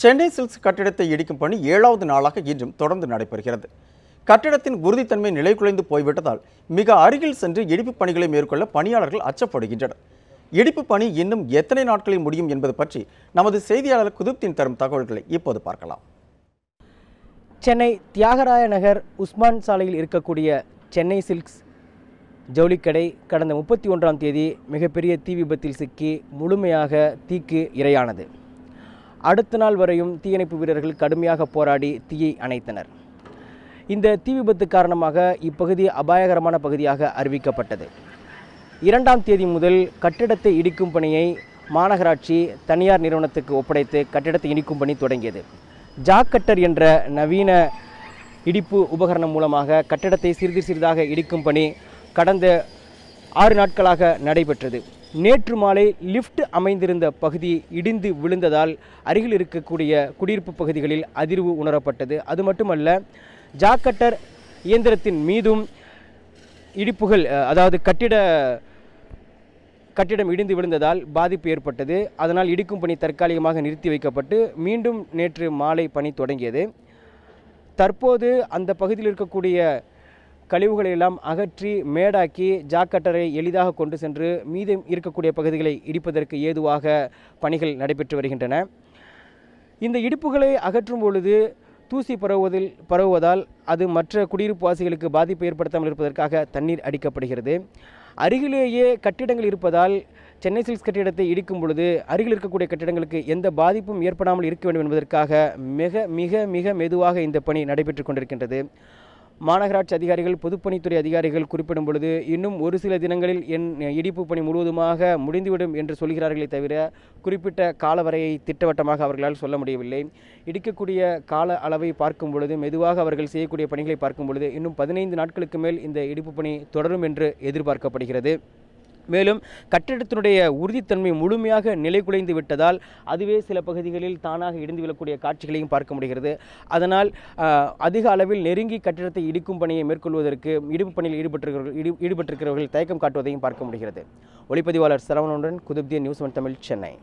Chennai silks கட்டிடத்தை இடிக்கும் பணி ஏழாவது நாளாக இன்றும் தொடர்ந்து நடைபெறுகிறது. கட்டிடத்தின் உறுதித்தன்மை நிலைகுலைந்து போய்விட்டதால் மிக அருகில் சென்று இடிப்பு பணிகளை மேற்கொள்ள பணியாளர்கள் அச்சப்படுகின்றனர். இடிப்பு பணி இன்னும் எத்தனை நாட்களில் முடியும் என்பது பற்றி நமது செய்தியாளர் குதுப்தின் தரும் தகவல்களை இப்போது பார்க்கலாம். சென்னை தியாகராய நகர் உஸ்மான் சாலையில் இருக்கக்கூடிய சென்னை சில்க்ஸ் ஜவுளிக்கடை கடந்த முப்பத்தி ஒன்றாம் தேதி மிகப்பெரிய தீ விபத்தில் சிக்கி முழுமையாக தீக்கு இரையானது. அடுத்த நாள் வரையும் தீயணைப்பு வீரர்கள் கடுமையாக போராடி தீயை அணைத்தனர். இந்த தீ விபத்து காரணமாக இப்பகுதி அபாயகரமான பகுதியாக அறிவிக்கப்பட்டது. இரண்டாம் தேதி முதல் கட்டிடத்தை இடிக்கும் பணியை மாநகராட்சி தனியார் நிறுவனத்துக்கு ஒப்படைத்து கட்டிடத்தை இடிக்கும் பணி தொடங்கியது. ஜாக்கட்டர் என்ற நவீன இடிப்பு உபகரணம் மூலமாக கட்டிடத்தை சிறிது சிறிதாக இடிக்கும் பணி கடந்த ஆறு நாட்களாக நடைபெற்றது. நேற்று மாலை லிஃப்ட் அமைந்திருந்த பகுதி இடிந்து விழுந்ததால் அருகில் இருக்கக்கூடிய குடியிருப்பு பகுதிகளில் அதிர்வு உணரப்பட்டது. அது மட்டுமல்ல ஜாக்கட்டர் இயந்திரத்தின் மீதும் இடிப்புகள் அதாவது கட்டிட கட்டிடம் இடிந்து விழுந்ததால் பாதிப்பு ஏற்பட்டது. அதனால் இடிக்கும் பணி தற்காலிகமாக நிறுத்தி வைக்கப்பட்டு மீண்டும் நேற்று மாலை பணி தொடங்கியது. தற்போது அந்த பகுதியில் இருக்கக்கூடிய கழிவுகளை எல்லாம் அகற்றி மேடாக்கி ஜாக்கட்டரை எளிதாக கொண்டு சென்று மீதம் இருக்கக்கூடிய பகுதிகளை இடிப்பதற்கு ஏதுவாக பணிகள் நடைபெற்று வருகின்றன. இந்த இடிப்புகளை அகற்றும் பொழுது தூசி பரவுவதில் பரவுவதால் அது மற்ற குடியிருப்பு வாசிகளுக்கு பாதிப்பு ஏற்படுத்தாமல் இருப்பதற்காக தண்ணீர் அடிக்கப்படுகிறது. அருகிலேயே கட்டிடங்கள் இருப்பதால் சென்னை சில்க்ஸ் கட்டிடத்தை இடிக்கும் பொழுது அருகில் இருக்கக்கூடிய கட்டிடங்களுக்கு எந்த பாதிப்பும் ஏற்படாமல் இருக்க வேண்டும் என்பதற்காக மிக மிக மிக மெதுவாக இந்த பணி நடைபெற்று கொண்டிருக்கின்றது. மாநகராட்சி அதிகாரிகள் பொதுப்பணித்துறை அதிகாரிகள் குறிப்பிடும் பொழுது இன்னும் ஒரு சில தினங்களில் என் இடிப்பு பணி முழுவதுமாக முடிந்துவிடும் என்று சொல்கிறார்களே தவிர குறிப்பிட்ட காலவரையை திட்டவட்டமாக அவர்களால் சொல்ல முடியவில்லை. இடிக்கக்கூடிய கால அளவை பார்க்கும் பொழுது மெதுவாக அவர்கள் செய்யக்கூடிய பணிகளை பார்க்கும் பொழுது இன்னும் பதினைந்து நாட்களுக்கு மேல் இந்த இடிப்பு பணி தொடரும் என்று எதிர்பார்க்கப்படுகிறது. மேலும் கட்டிடத்தினுடைய உறுதித்தன்மை முழுமையாக நிலைகுலைந்து விட்டதால் அதுவே சில பகுதிகளில் தானாக இடிந்து விழக்கூடிய காட்சிகளையும் பார்க்க முடிகிறது. அதனால் அதிக அளவில் நெருங்கி கட்டிடத்தை இடிக்கும் பணியை மேற்கொள்வதற்கு இடிப்பு பணியில் ஈடுபட்டிருக்கிறவர்கள் ஈடு- ஈடுபட்டிருக்கிறவர்கள் தயக்கம் காட்டுவதையும் பார்க்க முடிகிறது. ஒளிப்பதிவாளர் சரவணனுடன் குதுப்திய நியூஸ் ஒன் தமிழ் சென்னை.